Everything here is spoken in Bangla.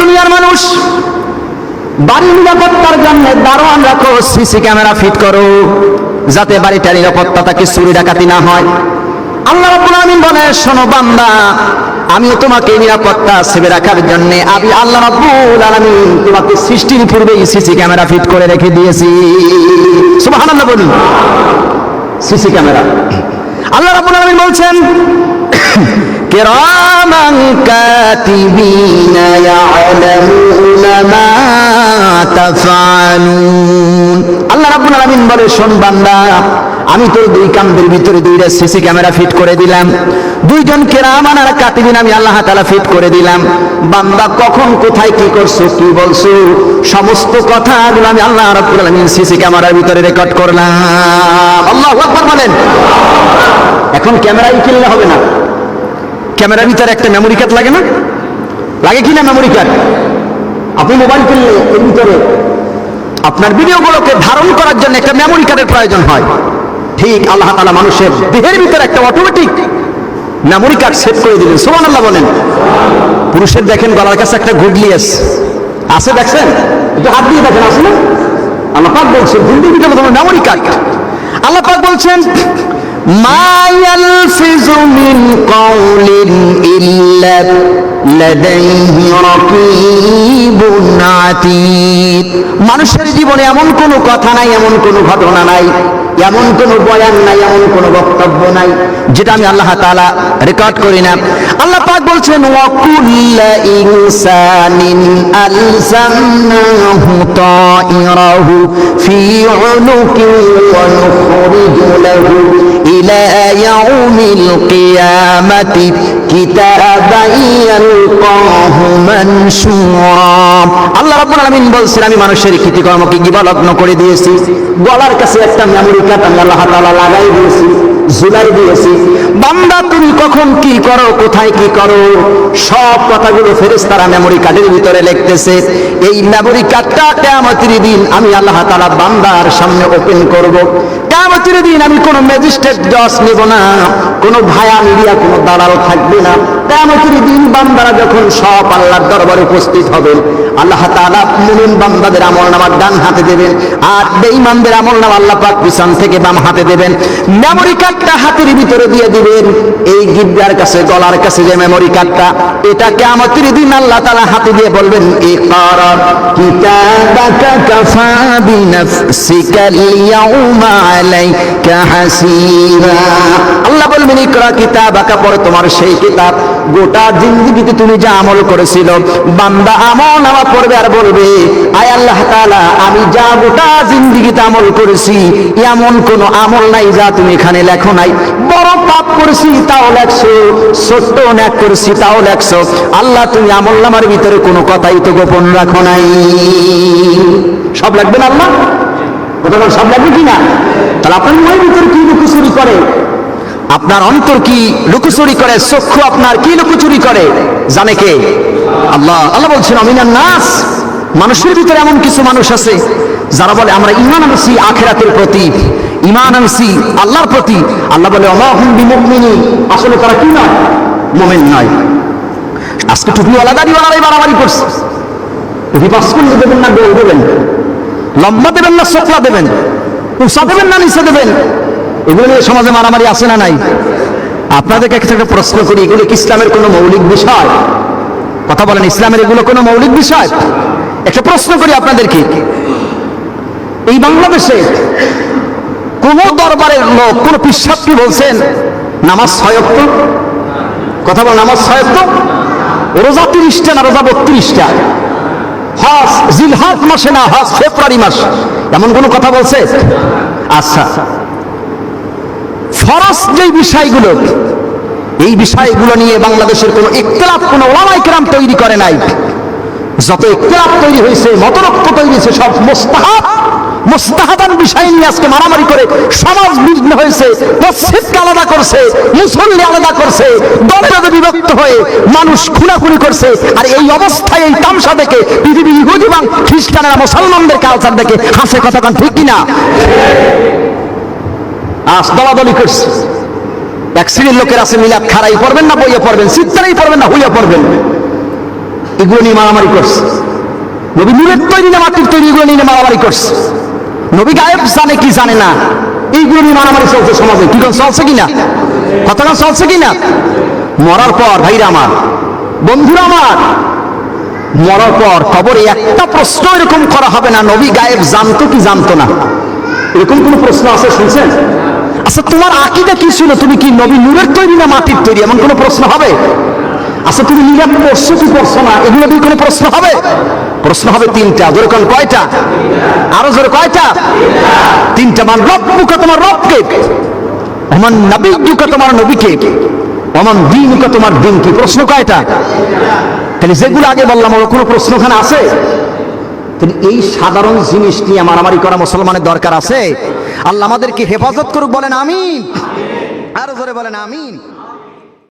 দুনিয়ার মানুষ বাড়ি নিরাপত্তার জন্য দারোয়ান রাখো, সিসি ক্যামেরা ফিট করো, যাতে বাড়িটার নিরাপত্তা তাকে চুরি ডাকাতি না হয়। আল্লাহ রাব্বুল আলামিন বলে, শোনো বান্দা, আমিও তোমাকে নিরাপত্তা সেবে রাখার জন্য আমি আল্লাহ রাব্বুল আলামিন তোমাকে সৃষ্টির পূর্বেই সিসি ক্যামেরা ফিট করে রেখে দিয়েছি। সুবহানাল্লাহ বলি। CC camera. আল্লাহ রাব্বুল আলামিন বলছেন কিরামান কাতিবিনা ইয়ালামুনা মা তাফআলুন আল্লাহ রাব্বুল আলামিন বলে, শোন বান্দা, আমি তোর দুই কামদের ভিতরে দুইটা সিসি ক্যামেরা ফিট করে দিলাম। দুইজন কেরামান আর কাতিবিন আমি আল্লাহ তাআলা ফিট করে দিলাম। বান্দা, কখন, কোথায়, কি করছ, কি বলছো? সমস্ত কথা কথাগুলো আমি আল্লাহ রাব্বুল আলামিন সিসি ক্যামেরার ভিতরে রেকর্ড করলাম। আল্লাহু বলেন। এখন ক্যামেরাই কিনলে হবে না। ক্যামেরার ভিতরে একটা মেমোরি কার্ড লাগে না? লাগে কি না মেমোরি কার্ড আপনি মোবাইল কিনলে এর ভিতরে আপনার ভিডিওগুলোকে ধারণ করার জন্য একটা মেমোরি কার্ডের প্রয়োজন হয়। ঠিক আল্লাহ তাআলা মানুষের দেহের ভিতরে একটা অটোমেটিক মেমোরি কার্ড সেট করে দিলেন। সুবহান আল্লাহ বলেন, পুরুষের দেখেন গলার কাছে একটা ঘুগলি আছে আছে দেখছেন? একটু হাত দিয়ে দেখেন না? আল্লাহ পাক বলছেন হিন্দি ভিতরে তোমার মেমোরি কার্ড আল্লাহ পাক বলছেন মিন মানুষের জীবনে এমন কোনো কথা নাই, এমন কোনো ঘটনা নাই, এমন কোনো বয়ান নাই, এমন কোনো বক্তব্য নাই, যেটা আমি আল্লাহ তাআলা রেকর্ড করি না। আল্লাহ পাক বলছেন ইনসানিন ইলা ইয়াউমিল কিয়ামাতি কিতাবান ইয়ালকাহু মানশুরা আল্লাহ রাব্বুল আলামিন বলছেন, আমি মানুষের কৃতিকর্মকে গিবালগ্ন করে দিয়েছি। গলার কাছে একটা মেমোরি কার্ড আমি আল্লাহ তাআলা লাগাই দিয়েছি, ঝুলাই দিয়েছি। বান্দা, তুমি কখন কি করো, কোথায় কি করো, সব কথাগুলো ফেরেশতারা মেমোরি কার্ডের ভিতরে লিখতেছে। এই মেমোরি কার্ডটা কিয়ামতের দিন আমি আল্লাহ তাআলা বান্দার সামনে ওপেন করব। কিয়ামতের দিন আমি কোনো ম্যাজিস্ট্রেট জজ নেব না, কোনো ভায়া মিডিয়া কোনো দালাল থাকবে না। কিয়ামতের দিন বান্দারা যখন সব আল্লাহর দরবারে উপস্থিত হবেন, আল্লাহ তাআলা মুমিন বান্দাদের আমল নামার ডান হাতে দেবেন, আর বেঈমানদের আমল নামা আল্লাহ পাক পিছন থেকে বাম হাতে দেবেন। মেমোরি কার্ডটা হাতের ভিতরে দিয়ে দিবেন। এই গিদ্দার কাছে, গলার কাছে যে মেমোরি কার্ডটা এটা কিয়ামতের দিন আল্লাহ তাআলা হাতে দিয়ে বলবেন ইকরা কিতাবাকা কাফা বিনাফসিকা ইয়াউমা হাসিবা। আল্লাহ বলবেন, ইকরা কিতাবাকা, পড়ে তোমার সেই কিতাব। গোটা জিন্দগিতে তুমি যা আমল করেছিল, বান্দা আমল নামা পড়বে আর বলবে, আয় আল্লাহ তাআলা, আমি যা গোটা জিন্দগিতে আমল করেছি, এমন কোন আমল নাই যা তুমি এখানে লেখো নাই। বড় পাপ করেছি, তাও লেখছো, ছোট্ট ন্যাক করেছি, তাও লেখছো। আল্লাহ, তুমি আমল নামার ভিতরে কোনো কথাই তো গোপন রাখো নাই। সব লাগবে না আল্লাহ? কথা সব লাগবে কি না? তাহলে আপনার মনের ভিতরে কি লুকোচুরি করে? আপনার অন্তর কি লুকোচুরি করে? চক্ষু আপনার কি লুকোচুরি করে? জানে কে? আল্লাহ। আল্লাহ বলছেন, অমিনান নাস। মানুষের ভিতরে এমন কিছু মানুষ আছে, যারা বলে, আমরা ইমান আনছি আখেরাতের প্রতি ইমান আনছি আল্লাহর প্রতি। আল্লাহ বলে বিমুমিনী আসলে তারা কি নয়? মোমেন নয়। আজকে টুপিওয়ালা দাড়িওয়ালারাই বাড়াবাড়ি করছে। টুপি পাস করলে দেবেন না, গোল দেবেন। লম্বা দেবেন না সোফলা দেবেন? উষা দেবেন না, নিচে দেবেন? এগুলো নিয়ে সমাজে মারামারি আছে না নাই? আপনাদেরকে একটা প্রশ্ন করি, এগুলো কি ইসলামের কোনো মৌলিক বিষয়? কথা বলেন, ইসলামের এগুলো কোনো মৌলিক বিষয়? একটা প্রশ্ন করি আপনাদেরকে। এই বাংলাদেশে কোন দরবারের লোক, কোন পিসাব কি বলছেন? নামাজ ছয়ক্ত কথা বল, নামাজ ছয়ক্ত রোজা তিরিশটা না, রোজা বত্রিশটা? হজ, জিলহাজ মাসে না, হজ ফেব্রুয়ারি মাস। এমন কোনো কথা বলছে? আচ্ছা। ফরজ যেই বিষয়গুলো, এই বিষয়গুলো নিয়ে বাংলাদেশের কোনো ইকতলাপ কোনো ওলামাই কেরাম তৈরি করে নাই। যত ইকতলাপ তৈরি হয়েছে মতরক্ষ তৈরি হয়েছে, সব মোস্তাহাব। মোস্তাহাবান বিষয় নিয়ে আজকে মারামারি করে সমাজ বিঘ্ন হয়েছে, মসজিদকে আলাদা করছে, মুসল্লি আলাদা করছে, দলে দলে বিভক্ত হয়ে মানুষ খুনাখুনি করছে। আর এই অবস্থায় এই তামসা দেখে পৃথিবী ইহুদি এবং খ্রিস্টানেরা মুসলমানদের কালচার দেখে হাসে কথা কান, ঠিক কিনা? আজ দলাদলি করছে। এক শ্রেণির লোকের আছে মিলাদ খারাই পড়বেন না, বইয়ে পড়বেন সিদ্ধারাই পড়বেন না, হইয়া পড়বেন। এগুলো নিয়ে মারামারি করছে। নবী নূরের তৈরি না, মাটির তৈরি, এগুলো নিয়ে মারামারি করছে। নবী গায়েব জানে কি জানে না। এইগুলো নিয়ে মারামারি চলছে সমাজে। কি চলছে কিনা? কথাটা চলছে কিনা? মরার পর ভাইরা আমার, বন্ধুরা আমার, মরার পর কবরে একটা প্রশ্ন এরকম করা হবে না, নবী গায়েব জানতো কি জানতো না। এরকম কোন প্রশ্ন আছে, শুনছেন? আচ্ছা তোমার আকিদা কি ছিল? তুমি কি নবী নূরের তৈরি না মাটির তৈরি? এমন কোনো প্রশ্ন হবে? আচ্ছা তুমি নিরাপ পড়ছো কি পড়ছো না? এগুলো দিয়ে কোনো প্রশ্ন হবে? প্রশ্ন হবে তিনটা জোরে কয়টা? আরও জোরে কয়টা? তিনটা মান রব্বুকা তোমার রবকে অমান নবীকে তোমার নবীকে অমান দিনকে তোমার দিন কি প্রশ্ন কয়টা? তাহলে যেগুলো আগে বললাম ওর কোনো প্রশ্ন ওখানে আছে? তাহলে এই সাধারণ জিনিস নিয়ে মারামারি করা মুসলমানের দরকার আছে? আল্লাহ আমাদেরকে হেফাজত করুক, বলেন আমিন। আরও জোরে বলেন আমিন।